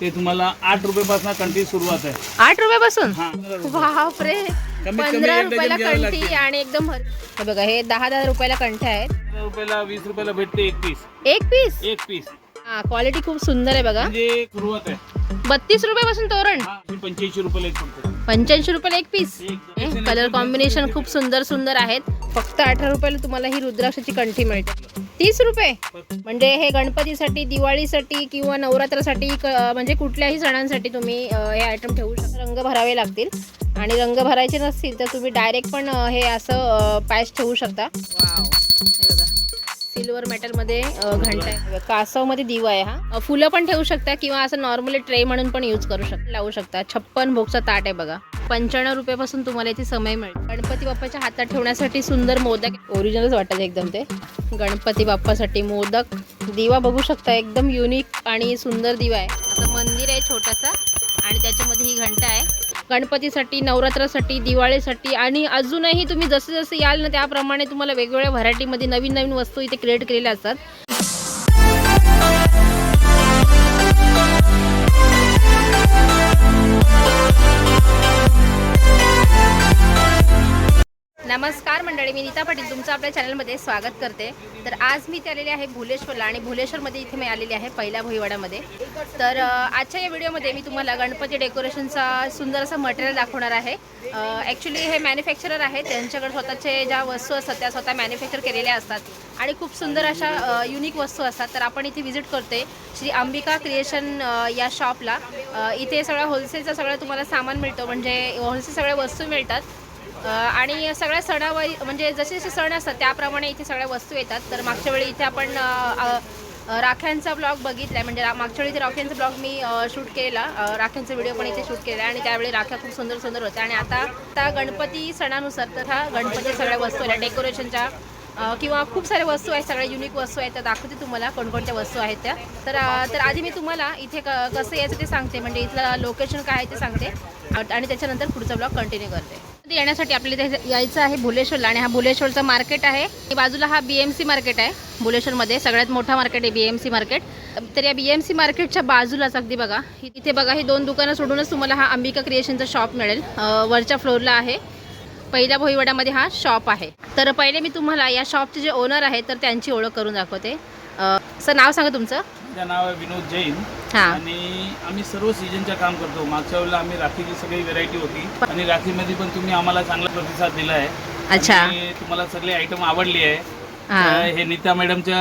ते तुम्हाला आठ रुपयापासून कंटी सुरुवात आहे. आठ रुपयापासून? हा पंधरा रुपये. बापरे. कमीत पंधरा एक डझन रुपयाला घ्यावे कंठी. आणि एकदम भर हे बघा हे दहा दहा रुपयाला कंठ्या आहेत. पंधरा रुपयाला वीस रुपयाला भेटते एक पीस. एक पीस? एक पीस. हा क्वालिटी खूप सुंदर आहे बघा. म्हणजे सुरुवात आहे. बत्तीस रुपयापासून तोरण? हा पंच्याऐंशी रुपयाला एक पडतो पंच्याऐंशी रुपयाला एक पीस. कलर कॉम्बिनेशन खूप सुंदर सुंदर आहेत. फक्त अठरा रुपयाला तुम्हाला ही रुद्राक्षाची कंठी मिळते. तीस रुपये? म्हणजे हे गणपतीसाठी दिवाळीसाठी किंवा नवरात्रासाठी म्हणजे कुठल्याही सणांसाठी तुम्ही हे आयटम ठेवू शकता. रंग भरावे लागतील. आणि रंग भरायचे नसतील तर तुम्ही डायरेक्ट पण हे असं पॅच ठेवू शकता. वाव हे बघा. सिल्वर मेटलमध्ये घंटा आहे. कासवमध्ये दिवा आहे हा. फुलं पण ठेवू शकता किंवा असं नॉर्मली ट्रे म्हणून पण यूज करू शकता लावू शकता. छप्पन भोगचा ताट आहे बघा. पंच्याण्णव रुपयापासून तुम्हाला इथे समय मिळेल गणपती बाप्पाच्या हातात ठेवण्यासाठी सुंदर मोदक ओरिजिनलच वाटत एकदम ते. गणपती बाप्पासाठी मोदक. दिवा बघू शकता एकदम युनिक आणि सुंदर दिवा आहे. असं मंदिर आहे छोटासा आणि त्याच्यामध्ये ही घंटा आहे. गणपतीसाठी नवरात्रासाठी दिवाळीसाठी आणि अजूनही तुम्ही जसे जसे याल ना त्याप्रमाणे तुम्हाला वेगवेगळ्या व्हरायटीमध्ये नवीन नवीन वस्तू इथे क्रिएट केलेल्या असतात. नमस्कार मंडळी मी नीता पाटील तुमचं आपल्या चॅनलमध्ये स्वागत करते. तर आज मी इथे आलेले आहे भुलेश्वरला आणि भुलेश्वरमध्ये इथे मी आलेली आहे पहिल्या भोईवाड्यामध्ये तर आजच्या या व्हिडिओमध्ये मी तुम्हाला गणपती डेकोरेशनचा सुंदर असं मटेरियल दाखवणार आहे. ॲक्च्युली हे मॅन्युफॅक्चरर आहे त्यांच्याकडे स्वतःचे ज्या वस्तू असतात त्या स्वतः मॅन्युफॅक्चर केलेल्या असतात. आणि खूप सुंदर अशा युनिक वस्तू असतात. तर आपण इथे व्हिजिट करते श्री अंबिका क्रिएशन या शॉपला इथे सगळं होलसेलचं सगळं तुम्हाला सामान मिळतं. म्हणजे होलसेल सगळ्या वस्तू मिळतात. आणि सगळ्या सणावाई म्हणजे जसे जसे सण असतात त्याप्रमाणे इथे सगळ्या वस्तू येतात. तर मागच्या वेळी इथे आपण राख्यांचा ब्लॉग बघितला म्हणजे मागच्या वेळी ते राख्यांचा ब्लॉग मी शूट केला राख्यांचा व्हिडिओ पण इथे शूट केला आणि त्यावेळी राख्या खूप सुंदर सुंदर होत्या. आणि आता आता गणपती सणानुसार तर ह्या गणपती सगळ्या वस्तू आल्या डेकोरेशनच्या किंवा खूप साऱ्या वस्तू आहेत. सगळ्या युनिक वस्तू आहेत. त्या दाखवते तुम्हाला कोणकोणत्या वस्तू आहेत त्या. तर तर आधी मी तुम्हाला इथे क कसं यायचं ते सांगते. म्हणजे इथलं लोकेशन काय आहे ते सांगते. आणि त्याच्यानंतर पुढचा ब्लॉग कंटिन्यू करते. येण्यासाठी आपल्याला इथे यायचं आहे भुलेश्वरला आणि हा भुलेश्वरचा मार्केट आहे. बाजूला हा बी एम सी मार्केट आहे. भुलेश्वरमध्ये सगळ्यात मोठा मार्केट आहे बी एम सी मार्केट. तर या बी एम सी मार्केटच्या बाजूलाच अगदी बघा इथे बघा ही दोन दुकानं सोडूनच तुम्हाला हा अंबिका क्रिएशनचा शॉप मिळेल. वरच्या फ्लोअरला आहे. पहिल्या भोईवाड्यामध्ये हा शॉप आहे. तर पहिले मी तुम्हाला या शॉपचे जे ओनर आहेत तर त्यांची ओळख करून दाखवते. सर नाव सांगा तुमचं. नाव आहे विनोद जैन. आणि आम्ही सर्व सीजनचं काम करतो. मागच्या वेळेला आम्ही राखीची सगळी व्हेरायटी होती. आणि राखीमध्ये पण तुम्ही आम्हाला चांगला प्रतिसाद दिला आहे. अच्छा. तुम्हाला सगळे आयटम आवडली आहे. हां. नीता मॅडमच्या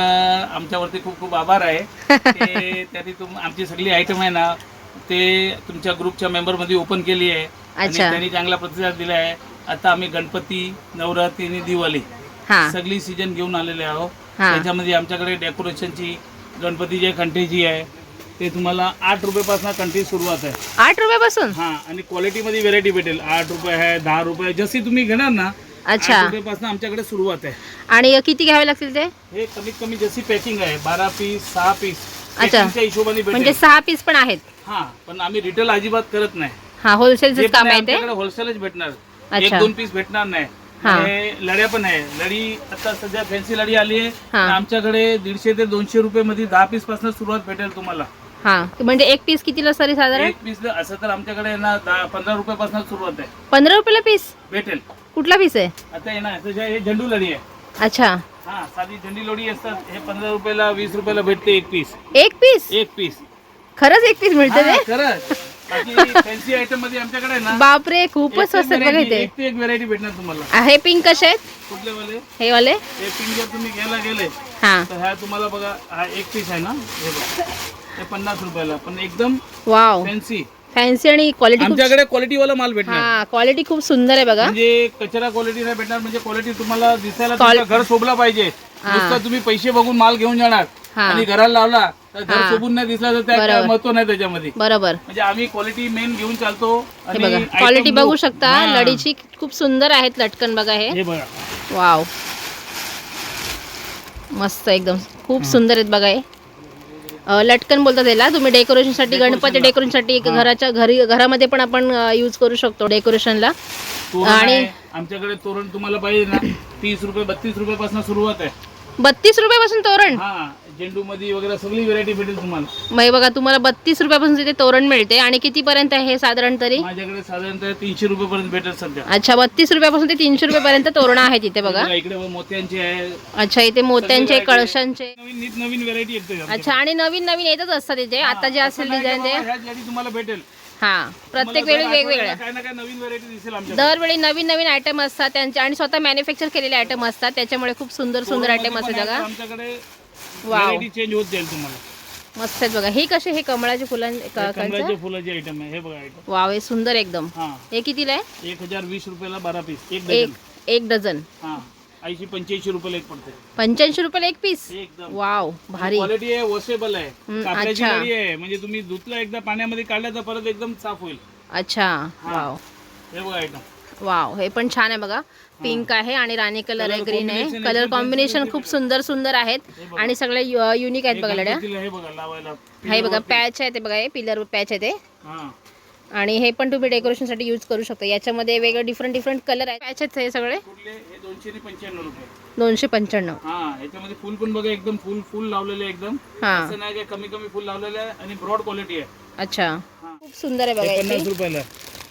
आमच्यावरती खूप खूप आभार आहे. त्यांनी तुम आमची सगळी आयटम आहे ना ते तुमच्या ग्रुपच्या मेंबरमध्ये ओपन केली आहे. आणि. त्यांनी चांगला प्रतिसाद दिला आहे. आता आम्ही गणपती नवरात्री आणि दिवाळी सगळी सीजन घेऊन आलेले आहोत. त्याच्यामध्ये आमच्याकडे डेकोरेशनची गणपतीची घंटेची आहे. ते तुम्हाला आठ रुपयापासून कंटी सुरुवात आहे. आठ रुपयापासून? हा आणि क्वालिटीमध्ये व्हेरायटी भेटेल. आठ रुपये आहे दहा रुपये जशी तुम्ही घेणार ना अच्छा. रुपयापासून आमच्याकडे सुरुवात आहे. आणि किती घ्यावे लागतील ते? हे कमीत कमी जशी पॅकिंग आहे बारा पीस सहा पीस अच्छा. पॅकिंगच्या हिशोबाने म्हणजे भेटेल सहा पीस पण आहेत. हा पण आम्ही रिटेल अजिबात करत नाही. हा होलसेलच काम आहे ते? होलसेलच भेटणार. एक अच्छा. दोन पीस भेटणार नाही. हा. हे लड्या पण आहे. लडी आता सध्या फॅन्सी लडी आली आहे. हा. तर आमच्याकडे दीडशे ते दोनशे रुपये मध्ये दहा पीसपासून सुरुवात भेटेल तुम्हाला. हा. म्हणजे एक पीस कितीला सरी साधारण? एक पीस असं तर आमच्याकडे ना दहा पंधरा रुपयापासून सुरुवात आहे. पंधरा रुपयाला पीस भेटेल. कुठला पीस आहे? आता हे ना त्याच्या हे झेंडू लढी आहे. अच्छा. हा साधी झेंडी लोडी असतात हे पंधरा रुपयाला वीस रुपयाला भेटते एक पीस एक पीस एक पीस खरंच एक पीस मिळते ते खरंच. बाकी फॅन्सी आयटममध्ये आमच्याकडे आहे ना बापरे खूपच स्वस्त बघा variety- इथे. एक ते एक व्हेरायटी भेटणार तुम्हाला. हे पिंक कसे आहेत? कुठले वाले? हे वाले? हे पिंक जर तुम्ही घ्यायला गेले हा. तर ह्या तुम्हाला बघा हा एक पीस आहे ना हे बघा. पन्नास रुपयाला पण एकदम वाव फॅन्सी फॅन्सी आणि क्वालिटी खूप आमच्याकडे क्वालिटी वाला माल भेटणार. हा क्वालिटी खूप सुंदर आहे बघा. म्हणजे कचरा क्वालिटी नाही भेटणार म्हणजे क्वालिटी तुम्हाला दिसायला तुमचं घर शोभला पाहिजे. नुसतं तुम्ही पैसे बघून माल घेऊन जाणार. हा. आणि घराला लावला तर घर. शोभून नाही दिसला तर त्या बरोबर. महत्त्व नाही त्याच्यामध्ये. बरोबर. म्हणजे आम्ही क्वालिटी मेन घेऊन चालतो हे आणि बघा item क्वालिटी बघू शकता. हा. लडीची खूप सुंदर आहेत लटकन बघा हे. हे बघा. वाव मस्त एकदम. खूप सुंदर आहेत बघा हे. लटकन बोलतात त्याला. तुम्ही डेकोरेशनसाठी गणपती डेकोरेशनसाठी घराच्या घरी घरामध्ये पण आपण यूज करू शकतो डेकोरेशनला. आणि-. आमच्याकडे तोरण तुम्हाला पाहिजे ना. तीस रुपये बत्तीस रुपये पासून सुरुवात आहे. बत्तीस रुपयापासून तोरण? हा झेंडू मध्ये वगैरे सगळी व्हेरायटी भेटेल तुम्हाला. मग बघा तुम्हाला बत्तीस रुपयापासून तिथे तोरण मिळते. आणि कितीपर्यंत आहे हे साधारण तरी? माझ्याकडे साधारणतः तीनशे रुपये पर्यंत भेटेल सध्या. अच्छा बत्तीस रुपयापासून ते तीनशे रुपयापर्यंत तोरणं आहे तिथे बघा. इकडे मोत्यांचे आहे. अच्छा इथे मोत्यांचे. कळशांचे. नवीन नीट नवीन व्हेरायटी येते अच्छा आणि नवीन नवीन येतच असतात तिथे आता जे असेल डिझाईन ते. ह्याच यादी तुम्हाला भेटेल. हा प्रत्येक वेळी वेगवेगळ्या. आठवड्याला काय ना काय नवीन व्हेरायटी दिसेल आमच्या दरवेळी नवीन नवीन आयटम असतात त्यांचे आणि स्वतः मॅन्युफॅक्चर केलेले आयटम असतात त्याच्यामुळे खूप सुंदर सुंदर आयटम असतात बघा आमच्याकडे वाव व्हेरायटी चेंज होत जाईल तुम्हाला. मस्त आहेत बघा. हे कसे हे कमळाचे फुलां क- कमळाच्या फुलाचे आयटम आहे. हे बघा आयटम वाव हे सुंदर एकदम. हा. हे कितीला आहे? एक हजार वीस रुपयाला बारा पीस एक एक डझन एक डझन हा. ऐंशी पंच्याऐंशी रुपयाला एक पडते पंच्याऐंशी रुपयाला एक पीस एकदम. वाव भारी. क्वालिटी आहे वॉशेबल आहे. कापडाची अच्छा. आहे. म्हणजे तुम्ही धुतलं एकदा पाण्यामध्ये काढलं तर परत एकदम साफ होईल. अच्छा. वाव हे बघा आयटम वाव हे पण छान आहे बघा. पिंक आहे आणि राणी कलर आहे ग्रीन आहे. कलर कॉम्बिनेशन खूप सुंदर सुंदर आहेत. आणि सगळे युनिक आहेत बघा लड्या. हे बघा हे पॅच आहे ते बघा हे पिलर पॅच आहे ते. हा. आणि हे पण तुम्ही डेकोरेशनसाठी यूज करू शकता. याच्यामध्ये वेगळे डिफरंट डिफरंट कलर आहेत. पॅच आहेत हे सगळे. दोनशे पंच्याण्णव याच्यामध्ये फुल पण बघा एकदम फुल फुल लावलेले एकदम. हा. कमी कमी फुल लावलेलं आणि ब्रॉड क्वालिटी आहे. अच्छा. खूप सुंदर आहे बघा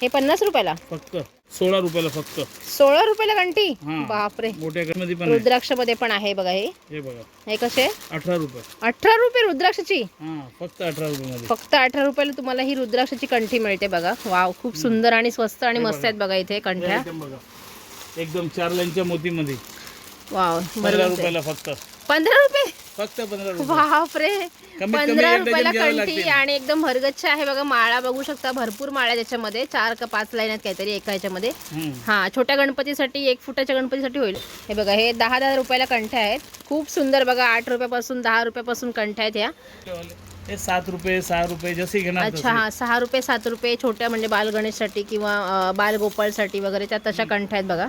हे पन्नास रुपयाला? फक्त. सोळा रुपयाला फक्त. सोळा रुपयाला घंटी? हा. बापरे. मोठ्या मध्ये पण आहे. रुद्राक्षमध्ये पण आहे बघा हे. हे बघा. हे कसे? अठरा रुपये. अठरा रुपये रुद्राक्षाची? हा फक्त अठरा रुपये मध्ये फक्त अठरा रुपयाला तुम्हाला ही रुद्राक्षाची कंठी मिळते बघा. वाव खूप सुंदर आणि स्वस्त आणि मस्त आहेत बघा इथे कंठ्या. एकदम बघा. एकदम चार लाईनच्या मोतीमध्ये. वाव पंधरा बरोबर रुपयाला फक्त. पंधरा रुपये? फक्त पंधरा रुपये. बापरे. कमीत पंधरा एक डझन रुपयाला घ्यावे कंठी लागतील. आणि एकदम भरगच्छ आहे बघा माळा बघू शकता भरपूर माळा त्याच्यामध्ये. चार का पाच लाईन आहेत काहीतरी एका ह्याच्यामध्ये. हम्म. हा छोट्या गणपतीसाठी एक फुटाच्या गणपतीसाठी होईल. हे बघा हे दहा दहा रुपयाला कंठ्या आहेत. खूप सुंदर बघा आठ रुपयापासून दहा रुपयापासून कंठ्या आहेत ह्या. हे सात रुपये सहा रुपये जसे घेणार अच्छा हा सहा रुपये सात रुपये छोट्या म्हणजे बाल गणेशसाठी किंवा अं, बाल गोपाळसाठी वगैरे त्या तशा कंठ्या आहेत बघा.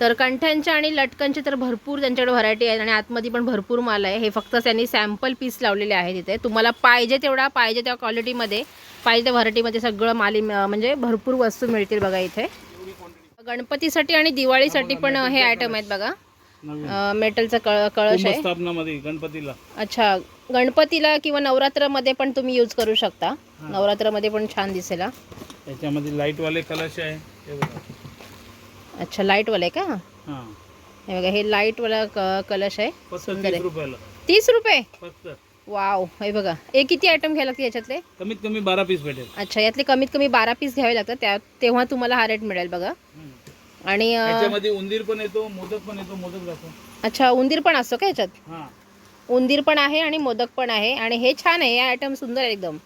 तर कंठ्यांच्या आणि लटकनचे तर भरपूर त्यांच्याकडे व्हरायटी आहेत आणि आतमध्ये पण भरपूर माल आहे. हे फक्त त्यांनी सॅम्पल पीस लावलेले आहे तिथे तुम्हाला पाहिजे तेवढा पाहिजे त्या क्वालिटीमध्ये पाहिजे त्या व्हरायटीमध्ये सगळं माली म्हणजे भरपूर वस्तू मिळतील बघा इथे. गणपतीसाठी आणि दिवाळीसाठी पण हे आयटम आहेत बघा. मेटलचा कळ कळश आहे. गणपतीला. अच्छा गणपतीला किंवा नवरात्रामध्ये पण तुम्ही यूज करू शकता. नवरात्रामध्ये पण छान दिसेल हा. याच्यामध्ये लाइट वाले कलश आहे अच्छा लाईटवाला आहे का? हा. बघा हे लाईटवाला क- कलश आहे. तीस आहे. रुपयाला. तीस रुपये? फक्त. वाव हे बघा. हे किती आयटम घ्यावे लागते याच्यातले? कमीत कमी बारा पीस भेटेल. अच्छा यातले कमीत कमी बारा पीस घ्यावे लागतात. त्या तेव्हा तुम्हाला हा रेट मिळेल बघा. आणि याच्यामध्ये उंदीर पण येतो मोदक पण येतो मोदक अच्छा उंदीर पण असतो का याच्यात? हा. उंदीर पण आहे आणि मोदक पण आहे आणि हे छान आहे हे आयटम सुंदर आहे एकदम.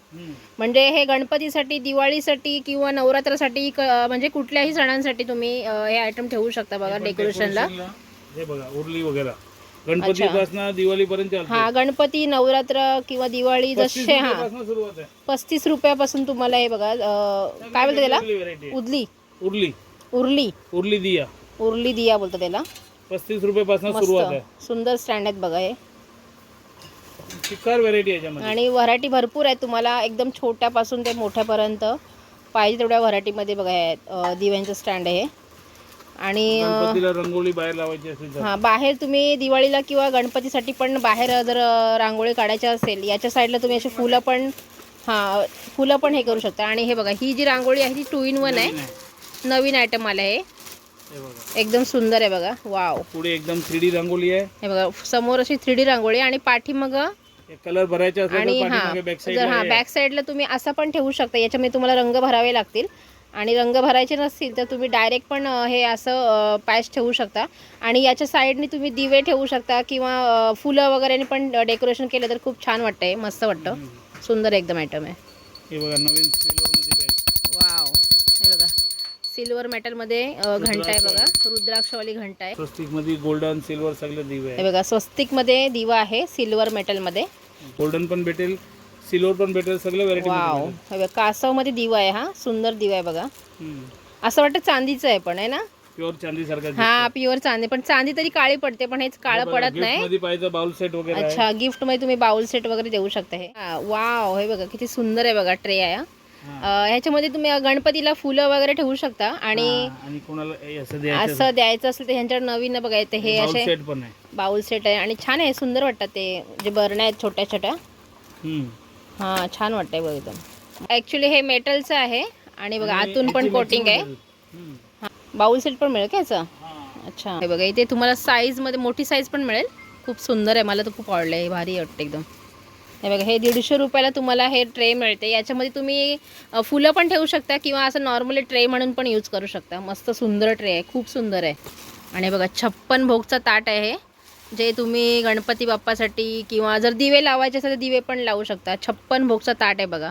म्हणजे हे गणपतीसाठी दिवाळीसाठी किंवा नवरात्रासाठी म्हणजे कुठल्याही सणांसाठी तुम्ही हे आयटम ठेवू शकता बघा डेकोरेशनला हे बघा उरली वगैरे. गणपतीपासून हा गणपती नवरात्र किंवा दिवाळी जसे हा. पस्तीस रुपयापासून तुम्हाला हे बघा काय बोलतात त्याला? उदली उरली. उरली. उरली. दिया. उरली दिया बोलतात त्याला. पस्तीस रुपयापासून सुरुवात आहे. सुंदर स्टँड आहेत बघा हे. चिकार व्हेरायटी याच्यामध्ये. आणि व्हरायटी भरपूर आहे तुम्हाला एकदम छोट्यापासून ते मोठ्यापर्यंत पाहिजे तेवढ्या व्हरायटीमध्ये बघा हे अं, दिव्यांचं स्टँड आहे हे. आणि अं, गणपतीला रंगोळी बाहेर लावायची असेल तर. हा बाहेर तुम्ही दिवाळीला किंवा गणपतीसाठी पण बाहेर जर अ, रांगोळी काढायची असेल याच्या साईडला तुम्ही अशी फुलं पण हा फुलं पण हे करू शकता. आणि हे बघा ही जी रांगोळी आहे ती टू इन वन आहे. नवीन आयटम आलं आहे हे बघा. एकदम सुंदर आहे बघा. वाव पुढे एकदम थ्री डी रांगोळी आहे. हे बघा समोर अशी थ्री डी रांगोळी आणि पाठीमग कलर भरायचे आणि हा बॅक जर हा साईड बॅक साईडला तुम्ही असं पण ठेवू शकता याच्यामध्ये तुम्हाला रंग भरावे लागतील. आणि रंग भरायचे नसतील तर तुम्ही डायरेक्ट पण हे असं पॅच ठेवू शकता. आणि याच्या साईडने तुम्ही दिवे ठेवू शकता किंवा फुलं वगैरे पण डेकोरेशन केलं तर खूप छान वाटतंय. मस्त वाटतं. सुंदर एकदम आयटम आहे. हे बघा नवीन मध्ये वाव हे बघा. सिल्वर मेटलमध्ये घंटा आहे बघा. रुद्राक्षवाली घंटा आहे. स्वस्तिकमध्ये गोल्डन सिल्वर सगळे दिवे आहे हे बघा स्वस्तिकमध्ये दिवा आहे सिल्वर मेटलमध्ये गोल्डन पण भेटेल सिल्वर पण भेटेल सगळं व्हेरायटी वाव हे बघा कासवमध्ये दिवा आहे हा सुंदर दिवा आहे बघा. असं वाटतं चांदीचं आहे पण आहे ना? प्युअर चांदी सारखा हा प्युअर चांदी. पण चांदी तरी काळी पडते पण हेच काळं पडत नाही. मध्ये पाहिजे बाउल सेट वगैरे आहे. अच्छा गिफ्टमध्ये तुम्ही बाउल सेट वगैरे देऊ शकता हे. हा, वाव हे बघा किती सुंदर आहे बघा ट्रे आहे हा. हा. अं, ह्याच्यामध्ये तुम्ही गणपतीला फुलं वगैरे ठेवू शकता आणि हा, आणि कोणाला हे असं द्यायचं असं द्यायचं असेल तर ह्यांच्यावर नवीन बघा येते हे बाउल असे सेट पण आहे. बाउल सेट आहे आणि छान आहे सुंदर वाटतात ते. जे बरण्या आहेत छोट्या छोट्या. हां छान वाटतंय बघ एकदम. ॲक्च्युली हे मेटलचं आहे आणि बघा आतून पण कोटिंग आहे. हां बाउल सेट पण मिळेल का याचं. अच्छा. हे बघा इथे तुम्हाला साईजमध्ये मोठी साईज पण मिळेल. खूप सुंदर आहे मला तर खूप आवडलं आहे भारी वाटतं एकदम. हे बघा हे दीडशे रुपयाला तुम्हाला हे ट्रे मिळते. याच्यामध्ये तुम्ही फुलं पण ठेवू शकता किंवा असं नॉर्मली ट्रे म्हणून पण यूज करू शकता. मस्त सुंदर ट्रे आहे खूप सुंदर आहे. आणि बघा छप्पन भोगचा ताट आहे हे. जे तुम्ही गणपती बाप्पासाठी किंवा जर दिवे लावायचे असेल तर दिवे पण लावू शकता. छप्पन भोगचा ताट आहे बघा.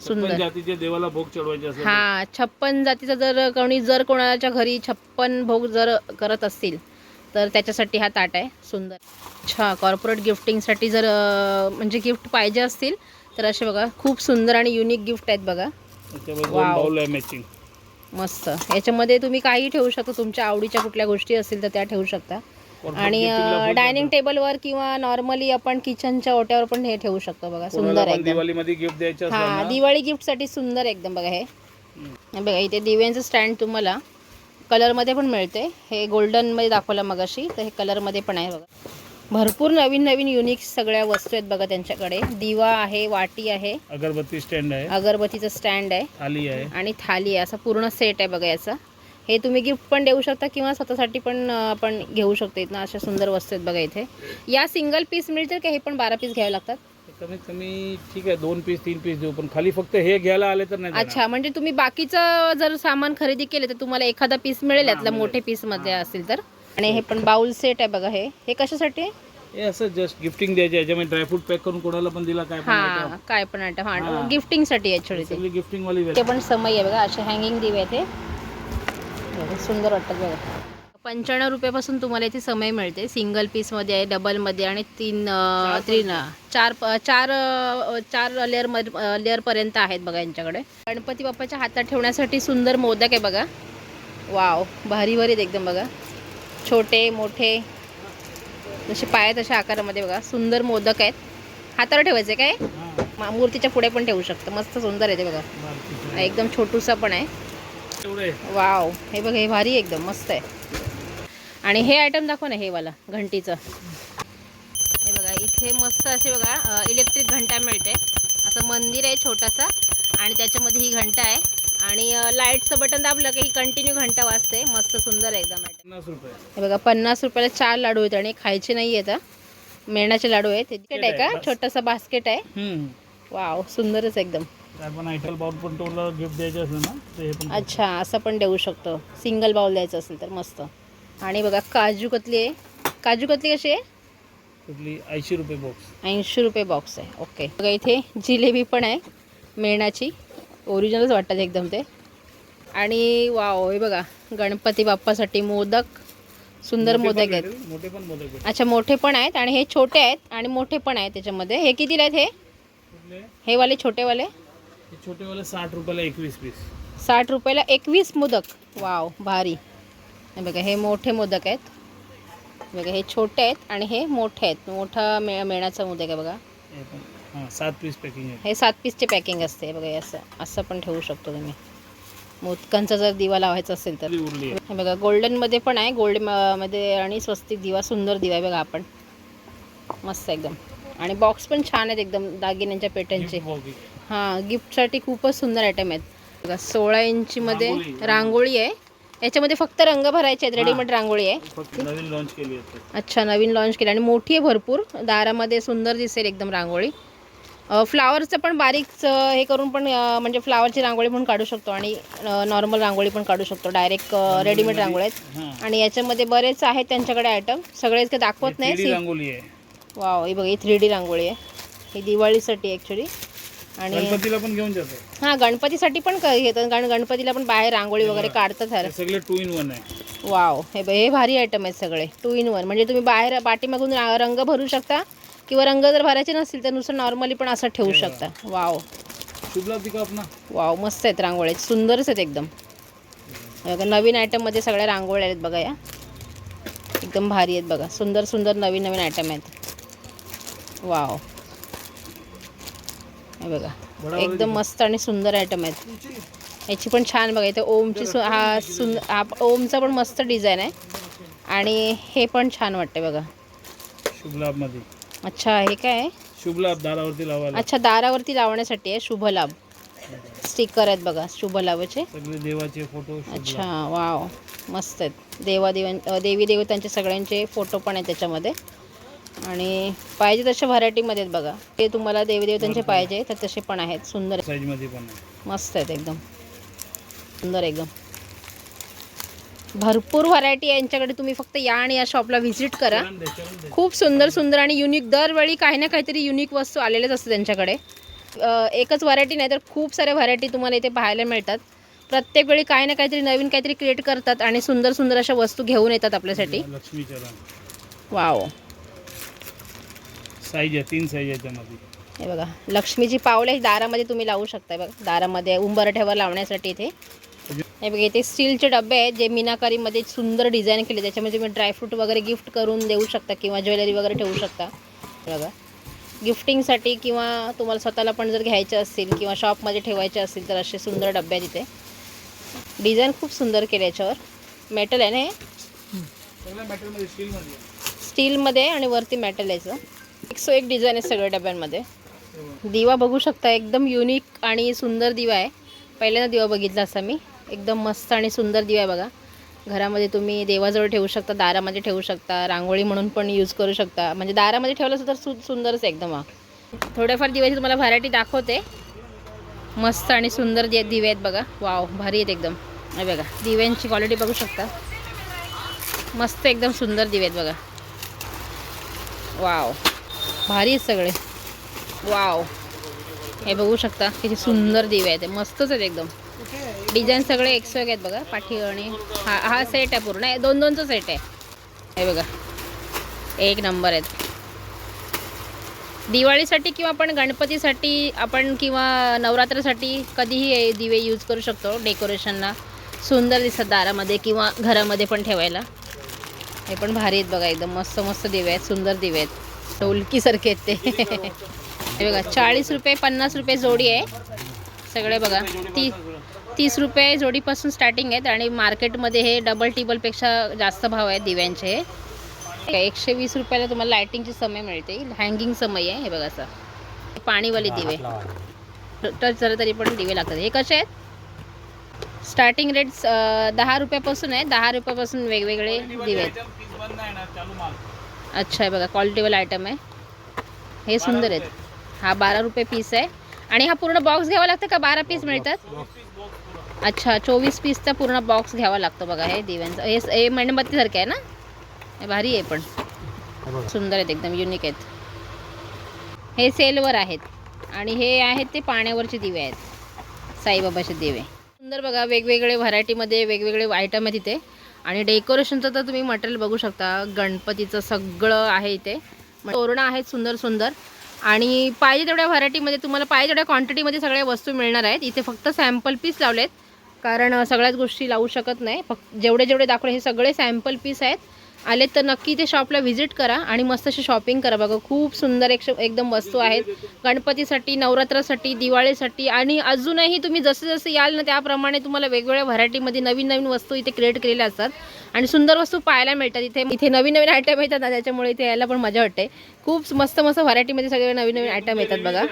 सुंदर. जातीचे देवाला भोग चढवायचे असेल. हा छप्पन जातीचा जर कोणी जर कोणाच्या घरी छप्पन भोग जर करत असतील तर त्याच्यासाठी हा ताट आहे. सुंदर. अच्छा कॉर्पोरेट गिफ्टिंगसाठी जर म्हणजे गिफ्ट पाहिजे असतील तर असे बघा खूप सुंदर आणि युनिक गिफ्ट आहेत बघा. मॅचिंग मस्त. याच्यामध्ये तुम्ही काही ठेवू शकता तुमच्या आवडीच्या कुठल्या गोष्टी असतील तर त्या ठेवू शकता. आणि डायनिंग टेबलवर किंवा नॉर्मली आपण किचनच्या ओट्यावर पण हे ठेवू शकतो बघा सुंदर दिवाळीमध्ये गिफ्ट द्यायचं हा दिवाळी गिफ्टसाठी सुंदर आहे एकदम बघा हे. बघा इथे दिव्यांचं स्टँड तुम्हाला कलरमध्ये पण मिळते. हे गोल्डनमध्ये दाखवलं मगाशी तर हे कलरमध्ये पण आहे बघा. भरपूर नवीन नवीन युनिक सगळ्या वस्तू आहेत बघा त्यांच्याकडे. दिवा आहे वाटी आहे अगरबत्ती स्टँड आहे. अगरबत्तीचं स्टँड आहे. थाली आहे. आणि थाली आहे असा पूर्ण सेट आहे बघा याचा. हे तुम्ही गिफ्ट पण देऊ शकता किंवा स्वतःसाठी पण आपण घेऊ शकतो इथनं अशा सुंदर वस्तू आहेत बघा इथे या सिंगल पीस मिळतील का हे पण बारा पीस घ्यावे लागतात कमीत कमी ठीक आहे दोन पीस तीन पीस देऊ पण खाली फक्त हे घ्यायला आले तर नाही. अच्छा म्हणजे तुम्ही बाकीचं जर सामान खरेदी केलं तर तुम्हाला एखादा पीस मिळेल यातला. मोठे पीसमध्ये असतील तर आणि हे पण बाउल सेट आहे बघा हे हे कशासाठी? हे असं जस्ट गिफ्टिंग द्यायचे याच्यामध्ये ड्रायफ्रूट पॅक करून कोणाला पण दिला काय हा. काय पण आयटम हा. गिफ्टिंगसाठी ते गिफ्टिंग वाली ते पण समय आहे बघा असे हँगिंग दिवे बघा, सुंदर वाटतात बघा. पंच्याण्णव रुपयापासून तुम्हाला इथे समय मिळते. सिंगल पीसमध्ये आहे डबलमध्ये आणि तीन तीन चार चार चार लेअर लेअरपर्यंत आहेत बघा यांच्याकडे. गणपती बाप्पाच्या हातात ठेवण्यासाठी सुंदर मोदक आहे बघा. वाव भारी भारी एकदम बघा. छोटे मोठे जसे पाय तशा आकारामध्ये बघा. सुंदर मोदक आहेत. हातावर ठेवायचे काय? मा- मूर्तीच्या पुढे पण ठेवू शकतं. मस्त सुंदर आहे ते बघा. एकदम छोटूसा पण आहे. वाव हे बघ हे भारी एकदम मस्त आहे. आणि हे आयटम दाखव ना हे वाला घंटीचं. हे बघा इथे मस्त असे बघा इलेक्ट्रिक घंटा मिळते. असं मंदिर आहे छोटासा आणि त्याच्यामध्ये ही घंटा आहे. आणि लाईटचं बटन दाबलं की ही कंटिन्यू घंटा वाजते. मस्त सुंदर आहे एकदम आयटम हे बघा पन्नास रुपयाला चार लाडू आहेत आणि खायचे नाही आहेत. मेणाचे लाडू आहेत. आहे का. छोटासा बास्केट आहे. वाव सुंदरच एकदम. काय पण आयटल बाउल पण टोला गिफ्ट द्यायचं असलं ना तर हे पण अच्छा असं पण देऊ शकतो. सिंगल बाउल द्यायचं असेल तर मस्त. आणि बघा काजू कतली आहे. काजू कतली कशी आहे? कुठली? ऐंशी रुपये बॉक्स ऐंशी रुपये बॉक्स आहे. ओके बघा इथे जिलेबी पण आहे मेणाची ओरिजिनलच वाटतात एकदम ते. आणि वाव हे बघा गणपती बाप्पासाठी मोदक सुंदर मोदक आहेत. मोठे पण मोदक अच्छा मोठे पण आहेत आणि हे छोटे आहेत आणि मोठे पण आहेत त्याच्यामध्ये. हे कितीला आहेत हे? कुठले? हे वाले छोटेवाले? छोटेवाले साठ रुपयाला एकवीस पीस. साठ रुपयाला एकवीस मोदक. वाव भारी. बघा हे मोठे मोदक आहेत. बघा हे छोटे आहेत आणि हे मोठे आहेत. मोठा मे मेणाचा मोदक आहे बघा. सात पीस पॅकिंग हे सात पीसचे पॅकिंग असते. बघा असं असं पण ठेवू शकतो तुम्ही. मोदकांचा जर दिवा लावायचा असेल तर. हे बघा गोल्डनमध्ये पण आहे. गोल्डमध्ये आणि स्वस्तिक दिवा सुंदर दिवा आहे बघा आपण. मस्त एकदम. आणि बॉक्स पण छान आहेत एकदम दागिन्यांच्या पेट्यांचे. हां गिफ्टसाठी खूपच सुंदर आयटम आहेत. बघा सोळा इंचीमध्ये रांगोळी. आहे. याच्यामध्ये फक्त रंग भरायचे आहेत रेडीमेड रांगोळी आहे. फक्त नवीन लॉन्च केली आहे अच्छा नवीन लॉन्च केली. आणि मोठी आहे भरपूर. दारामध्ये सुंदर दिसेल एकदम रांगोळी. फ्लावरचं पण बारीक हे करून पण म्हणजे फ्लावरची रांगोळी पण काढू शकतो आणि नॉर्मल रांगोळी पण काढू शकतो. डायरेक्ट रेडीमेड रांगोळी आहेत. आणि याच्यामध्ये बरेच आहेत त्यांच्याकडे आयटम सगळेच काही दाखवत 3D नाही रांगोळी आहे. वाव ही बघा ही थ्री डी रांगोळी आहे. ही दिवाळीसाठी ॲक्च्युली आणि गणपतीला पण घेऊन जातो. हां गणपतीसाठी पण क- घेतात कारण गणपतीला पण बाहेर रांगोळी वगैरे काढतात हर हे सगळे टू इन वन आहे. वाव हे ब- हे भारी आयटम आहेत सगळे टू इन वन म्हणजे तुम्ही बाहेर पाठीमागून रा- रंग भरू शकता किंवा रंग जर भरायचे नसतील तर नुसतं नॉर्मली पण असं ठेवू शकता. वाव. वाव मस्त आहेत रांगोळ्या सुंदरच आहेत एकदम. बघा, नवीन आयटममध्ये सगळ्या रांगोळ्या आहेत बघा या. एकदम भारी आहेत बघा सुंदर सुंदर नवीन नवीन आयटम आहेत. वाव. हे बघा. एकदम मस्त आणि सुंदर आयटम आहेत. याची पण छान बघा इथे ओमची सु हा सुंद हा ओमचा पण मस्त डिझाईन आहे. आणि हे पण छान वाटते बघा. शुभ लाभमध्ये अच्छा हे काय? आहे शुभ लाभ दारावरती लावायला. अच्छा दारावरती लावण्यासाठी आहे शुभ लाभ स्टिकर आहेत बघा शुभ लाभाचे सगळे देवाचे फोटो अच्छा. वाव मस्त आहेत. देवा देवां देवी देवतांचे सगळ्यांचे फोटो पण आहेत त्याच्यामध्ये. आणि पाहिजे तशा व्हरायटीमध्ये आहेत बघा. ते तुम्हाला देवी देवतांचे पाहिजे तर तसे पण आहेत. सुंदर. साईजमध्ये पण मस्त आहेत एकदम. सुंदर एकदम. भरपूर व्हरायटी आहे. यांच्याकडे तुम्ही फक्त या आणि या शॉपला व्हिजिट करा. खूप सुंदर सुंदर आणि युनिक. दरवेळी काही ना काहीतरी युनिक वस्तू आलेल्याच असते त्यांच्याकडे. एकच व्हरायटी नाही तर खूप साऱ्या व्हरायटी तुम्हाला इथे पाहायला मिळतात. प्रत्येक वेळी काही ना काहीतरी नवीन काहीतरी क्रिएट करतात आणि सुंदर सुंदर अशा वस्तू घेऊन येतात आपल्यासाठी. वाव. साईज आहे तीन साईज याच्यामध्ये हे बघा लक्ष्मीची पावले दारामध्ये तुम्ही लावू शकता बघा. दारामध्ये उंबरठ्यावर लावण्यासाठी इथे. हे बघा इथे स्टीलचे डबे आहेत जे मीनाकारीमध्ये सुंदर डिझाईन केले. त्याच्यामध्ये तुम्ही ड्रायफ्रूट वगैरे गिफ्ट करून देऊ शकता किंवा ज्वेलरी वगैरे ठेवू शकता. बघा गिफ्टिंगसाठी किंवा तुम्हाला स्वतःला पण जर घ्यायचे असतील किंवा शॉपमध्ये ठेवायचे असतील तर असे सुंदर डबे आहेत इथे. डिझाईन खूप सुंदर केले याच्यावर. मेटल आहे ना हे? स्टीलमध्ये आहे. स्टीलमध्ये. आणि वरती मेटल याचं. एक सो एक डिझाईन आहे सगळ्या डब्यांमध्ये. दिवा बघू शकता एकदम युनिक आणि सुंदर दिवा आहे. पहिल्यांदा दिवा बघितला असा मी. एकदम मस्त आणि सुंदर दिवा आहे बघा. घरामध्ये तुम्ही देवाजवळ ठेवू शकता दारामध्ये ठेवू शकता रांगोळी म्हणून पण यूज करू शकता. म्हणजे दारामध्ये ठेवलं तर सु सुंदरच आहे एकदम हा. थोड्याफार दिव्याची तुम्हाला व्हरायटी दाखवते. मस्त आणि सुंदर दि दिवे आहेत बघा. वाव भारी आहेत एकदम. हे बघा दिव्यांची क्वालिटी बघू शकता. मस्त एकदम सुंदर दिवे आहेत बघा. वाव भारी आहेत सगळे. वाव हे बघू शकता किती सुंदर दिवे आहेत. मस्तच आहेत एकदम. डिझाईन सगळे एकसो एक आहेत बघा पाठी आणि हा हा सेट आहे पूर्ण. दोन दोनचं सेट आहे. हे बघा. एक नंबर आहेत. दिवाळीसाठी किंवा आपण गणपतीसाठी आपण किंवा नवरात्रासाठी कधीही हे दिवे यूज करू शकतो डेकोरेशनला सुंदर दिसतात दारामध्ये किंवा घरामध्ये पण ठेवायला. हे पण भारी आहेत बघा एकदम मस्त मस्त दिवे आहेत सुंदर दिवे आहेत. ढोलकीसारखे आहेत ते. हे बघा चाळीस रुपये पन्नास रुपये जोडी आहे. सगळे बघा ती तीस रुपये जोडीपासून स्टार्टिंग आहेत आणि मार्केटमध्ये हे डबल टिबलपेक्षा जास्त भाव आहेत दिव्यांचे. एकशे वीस रुपयाला तुम्हाला लायटिंगची समय मिळते. हँगिंग समय आहे हे बघा असं. पाणीवाले दिवे. टच झालं तरी पण दिवे लागतात. हे कसे आहेत? स्टार्टिंग रेट दहा रुपयापासून आहे. दहा रुपयापासून वेगवेगळे दिवे आहेत. अच्छा आहे बघा क्वालिटीवाला आयटम आहे. हे सुंदर आहेत. हा बारा रुपये पीस आहे. आणि हा पूर्ण बॉक्स घ्यावा लागतं का? बारा पीस मिळतात? अच्छा चोवीस पीसचा पूर्ण बॉक्स घ्यावा लागतो बघा हे दिव्यांचा. हे हे मेणबत्तीसारखं आहे ना? हे भारी आहे पण. सुंदर आहेत एकदम युनिक आहेत. हे सेलवर आहेत. आणि हे आहेत ते पाण्यावरचे दिवे आहेत. साईबाबाचे दिवे. सुंदर बघा वेगवेगळे व्हरायटीमध्ये वेगवेगळे आयटम आहेत इथे. आणि डेकोरेशनचं तर तुम्ही मटेरियल बघू शकता गणपतीचं सगळं आहे इथे. तोरणं आहेत सुंदर सुंदर. आणि पाहिजे तेवढ्या व्हरायटीमध्ये तुम्हाला पाहिजे तेवढ्या क्वांटिटीमध्ये सगळ्या वस्तू मिळणार आहेत. इथे फक्त सॅम्पल पीस लावलेत. कारण सगळ्याच गोष्टी लावू शकत नाही. फक्त जेवढे जेवढे दाखवले हे सगळे सॅम्पल पीस आहेत. आले तर नक्की ते शॉपला व्हिजिट करा आणि मस्त अशी शॉपिंग करा. बघा खूप सुंदर एक एकदम वस्तू आहेत. गणपतीसाठी नवरात्रासाठी दिवाळीसाठी आणि अजूनही तुम्ही जसे जसे याल ना त्याप्रमाणे तुम्हाला वेगवेगळ्या व्हरायटीमध्ये नवीन नवीन वस्तू इथे क्रिएट केलेल्या असतात. आणि सुंदर वस्तू पाहायला मिळतात इथे. इथे नवीन नवीन आयटम येतात ना त्याच्यामुळे इथे यायला पण मजा वाटते. खूप मस्त मस्त व्हरायटीमध्ये सगळे नवीन नवीन आयटम येतात बघा.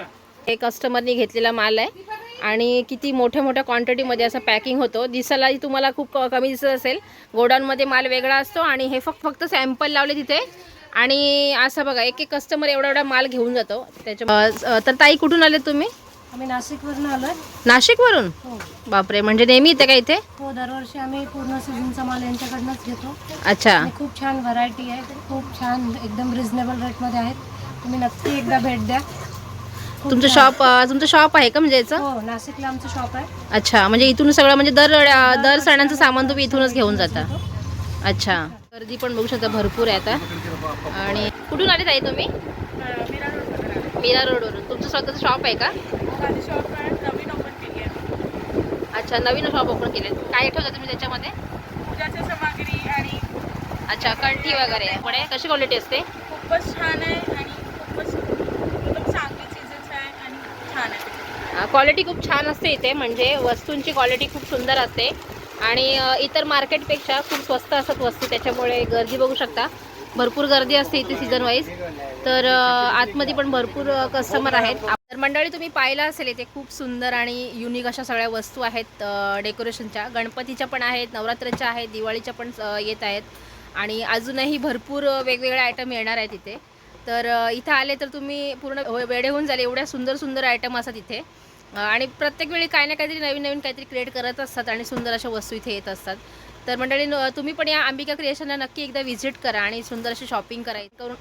हे कस्टमरनी घेतलेला माल आहे. आणि किती मोठ्या मोठ्या क्वांटिटीमध्ये असं पॅकिंग होतो. दिसायलाही तुम्हाला खूप कमी दिसत असेल. गोडाऊनमध्ये माल वेगळा असतो आणि हे फक्त फक्त सॅम्पल लावले तिथे. आणि असं बघा एक एक कस्टमर एवढा एवढा माल घेऊन जातो. त्याच्या तर ताई कुठून आले तुम्ही? आम्ही नाशिकवरून आलोय. नाशिकवरून? हो. बापरे म्हणजे नेहमी येते का इथे? हो दरवर्षी आम्ही पूर्ण सीझनचा माल यांच्याकडनंच घेतो. अच्छा. खूप छान व्हरायटी आहे. खूप छान एकदम रिझनेबल रेटमध्ये आहेत. तुम्ही नक्की एकदा भेट द्या. तुमचं छान. शॉप तुमचं शॉप आहे का म्हणजे याचं? हो नाशिकला आमचं शॉप आहे. अच्छा म्हणजे इथून सगळं म्हणजे दर दर सणांचं सामान तुम्ही इथूनच घेऊन जाता. अच्छा. गर्दी पण बघू शकता भरपूर आहे आता. आणि कुठून आले ताई तुम्ही? मीरा रोडवरून. तुमचं स्वतःचं शॉप आहे का? अच्छा नवीन शॉप ओपन केले काय ठेवता तुम्ही त्याच्यामध्ये? पूजाच्या सामग्री आणि अच्छा कंठी वगैरे. पुढे कशी क्वालिटी असते? खूपच छान आहे आणि खूपच एकदम चांगली चीजेस आहे आणि छान आहे क्वालिटी खूप छान असते इथे म्हणजे वस्तूंची क्वालिटी खूप सुंदर असते. आणि इतर मार्केटपेक्षा खूप स्वस्त असतात वस्तू त्याच्यामुळे गर्दी बघू शकता. भरपूर गर्दी असते इथे सीझन वाईज तर आतमध्ये पण भरपूर कस्टमर आहेत. तर मंडळी तुम्ही पाहिलं असेल इथे खूप सुंदर आणि युनिक अशा सगळ्या वस्तू आहेत डेकोरेशनच्या गणपतीच्या पण आहेत नवरात्रीच्या आहेत दिवाळीच्या पण येत आहेत. आणि अजूनही भरपूर वेगवेगळे आयटम येणार आहेत इथे. तर इथं आले तर तुम्ही पूर्ण वेडे होऊन जाले. एवढ्या सुंदर सुंदर आयटम असतात इथे. आणि प्रत्येक वेळी काही ना काहीतरी नवीन नवीन काहीतरी क्रिएट करत असतात आणि सुंदर अशा वस्तू इथे येत असतात. तर मंडळी तुम्ही पण या अंबिका क्रिएशनला नक्की एकदा व्हिजिट करा आणि सुंदर अशी शॉपिंग करा करून.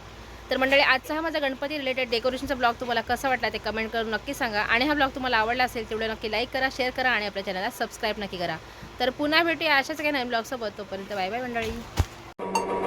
तर मंडळी आजचा हा माझा गणपती रिलेटेड डेकोरेशनचा ब्लॉग तुम्हाला कसा वाटला ते कमेंट करून नक्की सांगा. आणि हा ब्लॉग तुम्हाला आवडला असेल तेवढं नक्की लाईक करा शेअर करा आणि आपल्या चॅनलला सबस्क्राईब नक्की करा. तर पुन्हा भेटूया अशाच काही नवीन ब्लॉगसोबत तोपर्यंत बाय बाय मंडळी.